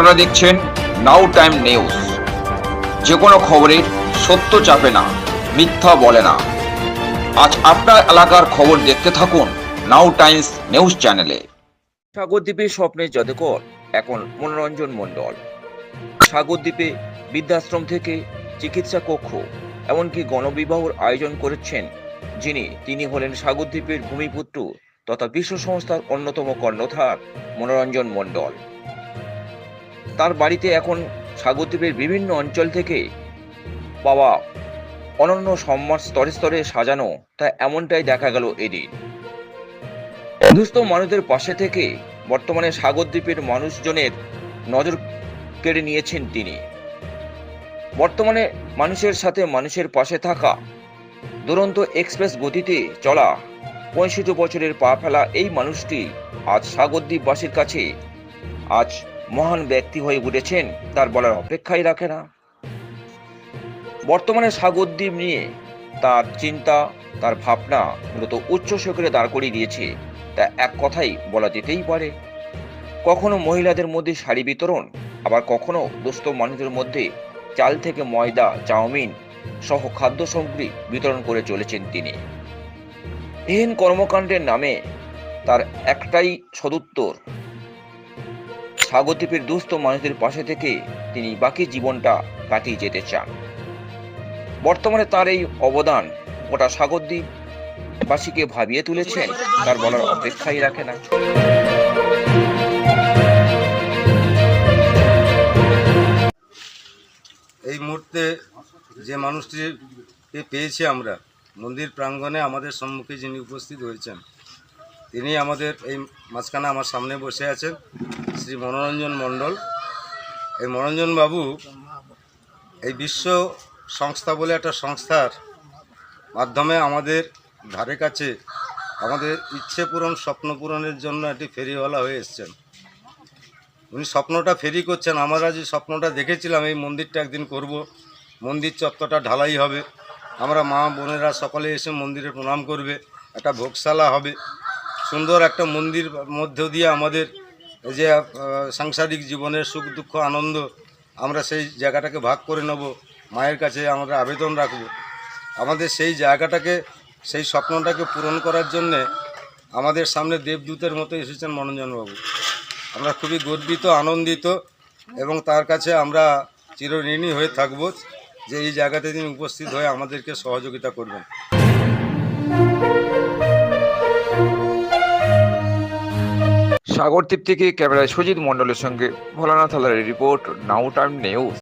আপনারা দেখছেন নাও time news যে কোনো খবরের সত্য চাপে না, মিথ্যা বলে না। আজ আপনার এলাকার খবর দেখতে থাকুন নাও টাইমস নিউজ চ্যানেলে সাগরদ্বীপের স্বপ্নের জাদুকর, এখন মনোরঞ্জন মণ্ডল। সাগরদ্বীপে বৃদ্ধাশ্রম থেকে চিকিৎসা কক্ষ, এমনকি গণবিবাহর আয়োজন করেছেন যিনি। তিনি হলেন সাগরদ্বীপের ভূমিপুত্র তথা বিশ্ব সংস্থার অন্যতম কর্ণধার মনোরঞ্জন মণ্ডল। তার বাড়িতে এখন সাগরদ্বীপের বিভিন্ন অঞ্চল থেকে পাওয়া অনন্য সম্মান স্তরে স্তরে সাজানো, তা এমনটাই দেখা গেল এদিন। দুস্থ মানুষদের পাশে থেকে বর্তমানে সাগরদ্বীপের মানুষজনের নজর কেড়ে নিয়েছেন তিনি। বর্তমানে মানুষের সাথে মানুষের পাশে থাকা, দুরন্ত এক্সপ্রেস গতিতে চলা পঁয়ষট্টি বছরের পা ফেলা এই মানুষটি আজ সাগরদ্বীপবাসীর কাছে আজ মহান ব্যক্তি হয়ে উঠেছেন, তার বলার অপেক্ষাই রাখে না। বর্তমানে সাগরদ্বীপ নিয়ে তার চিন্তা, তার ভাবনা মূলত উচ্চ শিখরে দাঁড় করিয়ে দিয়েছে, তা এক কথাই বলা যেতেই পারে। কখনো মহিলাদের মধ্যে শাড়ি বিতরণ, আবার কখনো দুস্থ মানুষদের মধ্যে চাল থেকে ময়দা, চাউমিন সহ খাদ্য সামগ্রী বিতরণ করে চলেছেন তিনি। এহেন কর্মকাণ্ডের নামে তার একটাই সদুত্তর স্বাগতিপের দুস্থ মানুষদের পাশে থেকে তিনি বাকি জীবনটা কাটিয়ে যেতে চান। বর্তমানে তার এই অবদান গোটা সাগরদ্বীপ বাসীকে ভাবিয়ে তুলেছেন, তার বলার অপেক্ষাই রাখে না। এই মুহূর্তে যে মানুষটিকে পেয়েছি আমরা, মন্দির প্রাঙ্গণে আমাদের সম্মুখে যিনি উপস্থিত হয়েছেন তিনি আমাদের এই মাঝখানে আমার সামনে বসে আছেন, শ্রী মনোরঞ্জন মণ্ডল। এই মনোরঞ্জন বাবু এই বিশ্ব সংস্থা বলে একটা সংস্থার মাধ্যমে আমাদের ধারে কাছে আমাদের ইচ্ছে পূরণ, স্বপ্ন পূরণের জন্য একটি ফেরিওয়ালা হয়ে এসছেন। উনি স্বপ্নটা ফেরি করছেন, আমরা যে স্বপ্নটা দেখেছিলাম, এই মন্দিরটা একদিন করব, মন্দির চত্বরটা ঢালাই হবে, আমরা মা বোনেরা সকলে এসে মন্দিরে প্রণাম করবে, একটা ভোগশালা হবে সুন্দর একটা মন্দির মধ্য দিয়ে আমাদের যে সাংসারিক জীবনের সুখ, দুঃখ, আনন্দ, আমরা সেই জায়গাটাকে ভাগ করে নেব, মায়ের কাছে আমরা আবেদন রাখব। আমাদের সেই জায়গাটাকে, সেই স্বপ্নটাকে পূরণ করার জন্যে আমাদের সামনে দেবদূতের মতো এসেছেন মনোরঞ্জনবাবু আমরা খুবই গর্বিত, আনন্দিত এবং তার কাছে আমরা চিরঋণী হয়ে থাকব যে এই জায়গাতে তিনি উপস্থিত হয়ে আমাদেরকে সহযোগিতা করবেন। সাগরদ্বীপ থেকে ক্যামেরায় সুজিত মণ্ডলের সঙ্গে ভোলানাথ হালারের রিপোর্ট নাও টাইম নিউজ।